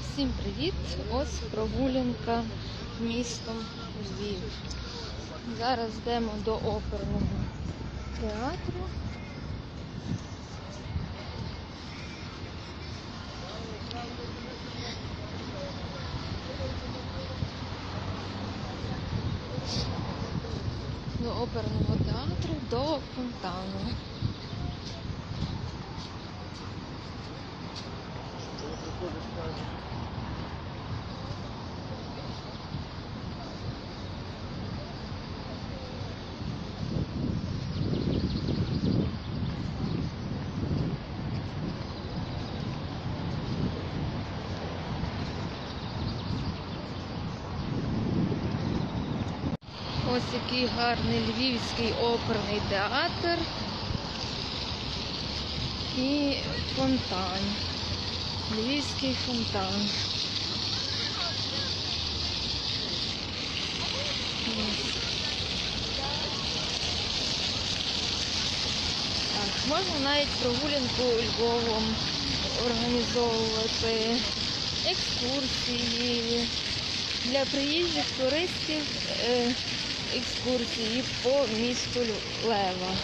Всім привіт! Ось прогулянка містом Львів. Зараз йдемо до оперного театру. До оперного театру, до фонтану. Ось який гарний львівський оперний театр і фонтан. Львівський фонтан. Так, можна навіть прогулянку Львовом організовувати, екскурсії для приїжджих туристів е, екскурсії по місту Лева.